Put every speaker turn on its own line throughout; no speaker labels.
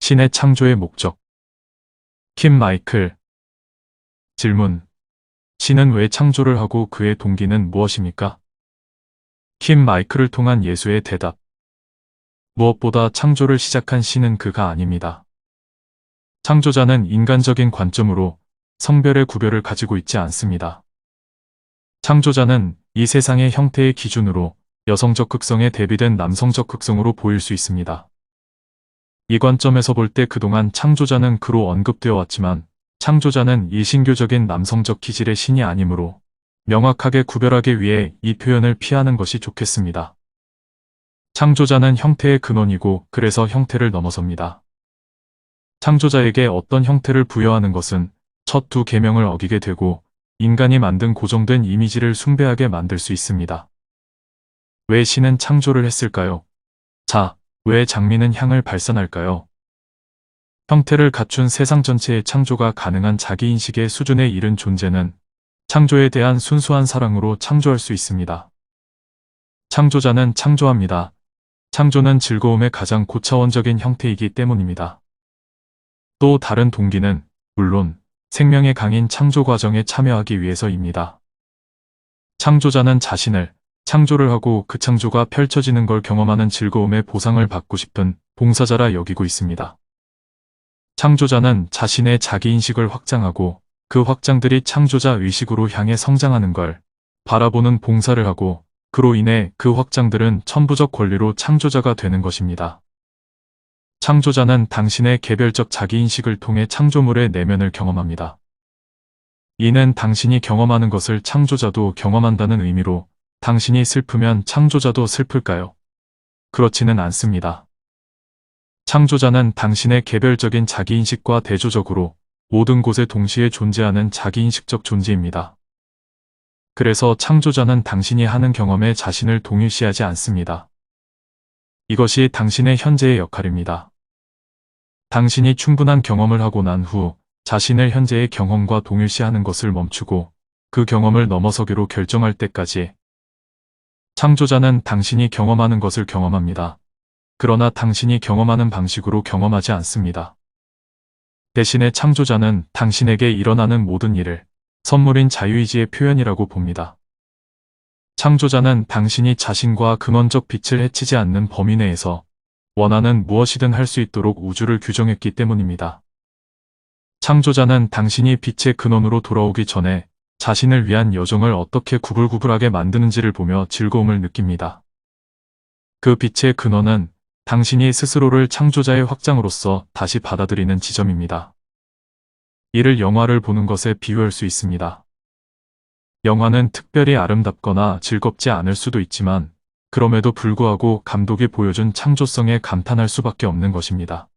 신의 창조의 목적. 킴 마이클. 질문. 신은 왜 창조를 하고 그의 동기는 무엇입니까? 킴 마이클을 통한 예수의 대답. 무엇보다 창조를 시작한 신은 그가 아닙니다. 창조자는 인간적인 관점으로 성별의 구별을 가지고 있지 않습니다. 창조자는 이 세상의 형태의 기준으로 여성적 극성에 대비된 남성적 극성으로 보일 수 있습니다. 이 관점에서 볼 때 그동안 창조자는 그로 언급되어 왔지만 창조자는 일신교적인 남성적 기질의 신이 아니므로 명확하게 구별하기 위해 이 표현을 피하는 것이 좋겠습니다. 창조자는 형태의 근원이고 그래서 형태를 넘어섭니다. 창조자에게 어떤 형태를 부여하는 것은 첫 두 계명을 어기게 되고 인간이 만든 고정된 이미지를 숭배하게 만들 수 있습니다. 왜 신은 창조를 했을까요? 자, 왜 장미는 향을 발산할까요? 형태를 갖춘 세상 전체의 창조가 가능한 자기인식의 수준에 이른 존재는 창조에 대한 순수한 사랑으로 창조할 수 있습니다. 창조자는 창조합니다. 창조는 즐거움의 가장 고차원적인 형태이기 때문입니다. 또 다른 동기는 물론 생명의 강인 창조 과정에 참여하기 위해서입니다. 창조자는 자신을 창조를 하고 그 창조가 펼쳐지는 걸 경험하는 즐거움의 보상을 받고 싶은 봉사자라 여기고 있습니다. 창조자는 자신의 자기인식을 확장하고 그 확장들이 창조자 의식으로 향해 성장하는 걸 바라보는 봉사를 하고 그로 인해 그 확장들은 천부적 권리로 창조자가 되는 것입니다. 창조자는 당신의 개별적 자기인식을 통해 창조물의 내면을 경험합니다. 이는 당신이 경험하는 것을 창조자도 경험한다는 의미로 당신이 슬프면 창조자도 슬플까요? 그렇지는 않습니다. 창조자는 당신의 개별적인 자기인식과 대조적으로 모든 곳에 동시에 존재하는 자기인식적 존재입니다. 그래서 창조자는 당신이 하는 경험에 자신을 동일시하지 않습니다. 이것이 당신의 현재의 역할입니다. 당신이 충분한 경험을 하고 난 후 자신을 현재의 경험과 동일시하는 것을 멈추고 그 경험을 넘어서기로 결정할 때까지 창조자는 당신이 경험하는 것을 경험합니다. 그러나 당신이 경험하는 방식으로 경험하지 않습니다. 대신에 창조자는 당신에게 일어나는 모든 일을 선물인 자유의지의 표현이라고 봅니다. 창조자는 당신이 자신과 근원적 빛을 해치지 않는 범위 내에서 원하는 무엇이든 할 수 있도록 우주를 규정했기 때문입니다. 창조자는 당신이 빛의 근원으로 돌아오기 전에 자신을 위한 여정을 어떻게 구불구불하게 만드는지를 보며 즐거움을 느낍니다. 그 빛의 근원은 당신이 스스로를 창조자의 확장으로서 다시 받아들이는 지점입니다. 이를 영화를 보는 것에 비유할 수 있습니다. 영화는 특별히 아름답거나 즐겁지 않을 수도 있지만 그럼에도 불구하고 감독이 보여준 창조성에 감탄할 수밖에 없는 것입니다.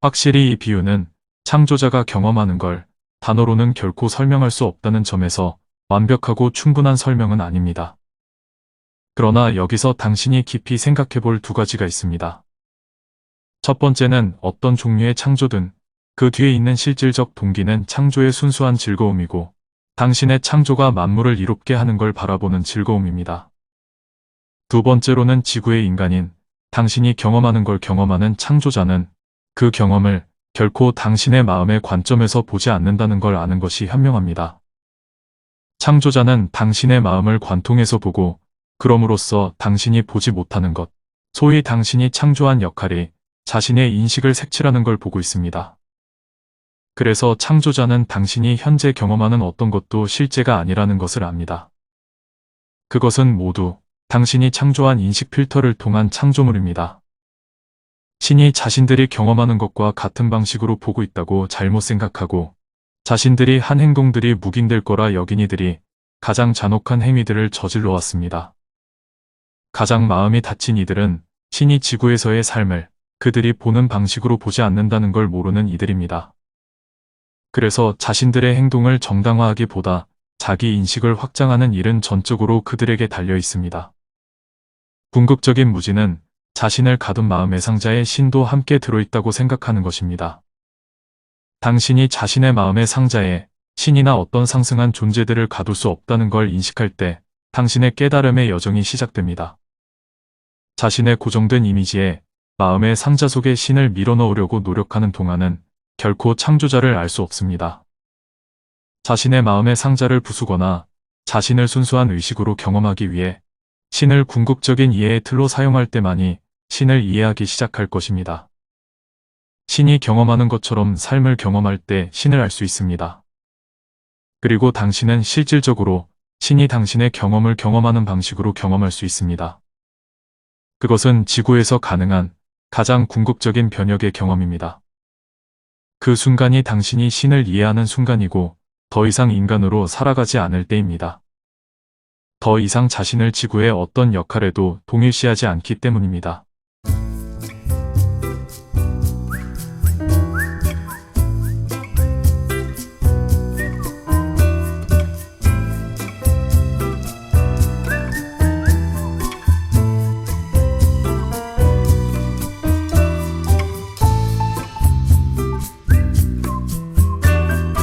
확실히 이 비유는 창조자가 경험하는 걸 단어로는 결코 설명할 수 없다는 점에서 완벽하고 충분한 설명은 아닙니다. 그러나 여기서 당신이 깊이 생각해 볼 두 가지가 있습니다. 첫 번째는 어떤 종류의 창조든 그 뒤에 있는 실질적 동기는 창조의 순수한 즐거움이고 당신의 창조가 만물을 이롭게 하는 걸 바라보는 즐거움입니다. 두 번째로는 지구의 인간인 당신이 경험하는 걸 경험하는 창조자는 그 경험을 결코 당신의 마음의 관점에서 보지 않는다는 걸 아는 것이 현명합니다. 창조자는 당신의 마음을 관통해서 보고 그럼으로써 당신이 보지 못하는 것, 소위 당신이 창조한 역할이 자신의 인식을 색칠하는 걸 보고 있습니다. 그래서 창조자는 당신이 현재 경험하는 어떤 것도 실제가 아니라는 것을 압니다. 그것은 모두 당신이 창조한 인식 필터를 통한 창조물입니다. 신이 자신들이 경험하는 것과 같은 방식으로 보고 있다고 잘못 생각하고 자신들이 한 행동들이 묵인될 거라 여긴 이들이 가장 잔혹한 행위들을 저질러 왔습니다. 가장 마음이 다친 이들은 신이 지구에서의 삶을 그들이 보는 방식으로 보지 않는다는 걸 모르는 이들입니다. 그래서 자신들의 행동을 정당화하기보다 자기 인식을 확장하는 일은 전적으로 그들에게 달려 있습니다. 궁극적인 무지는 자신을 가둔 마음의 상자에 신도 함께 들어있다고 생각하는 것입니다. 당신이 자신의 마음의 상자에 신이나 어떤 상승한 존재들을 가둘 수 없다는 걸 인식할 때 당신의 깨달음의 여정이 시작됩니다. 자신의 고정된 이미지에 마음의 상자 속에 신을 밀어넣으려고 노력하는 동안은 결코 창조자를 알 수 없습니다. 자신의 마음의 상자를 부수거나 자신을 순수한 의식으로 경험하기 위해 신을 궁극적인 이해의 틀로 사용할 때만이 신을 이해하기 시작할 것입니다. 신이 경험하는 것처럼 삶을 경험할 때 신을 알 수 있습니다. 그리고 당신은 실질적으로 신이 당신의 경험을 경험하는 방식으로 경험할 수 있습니다. 그것은 지구에서 가능한 가장 궁극적인 변혁의 경험입니다. 그 순간이 당신이 신을 이해하는 순간이고 더 이상 인간으로 살아가지 않을 때입니다. 더 이상 자신을 지구의 어떤 역할에도 동일시하지 않기 때문입니다.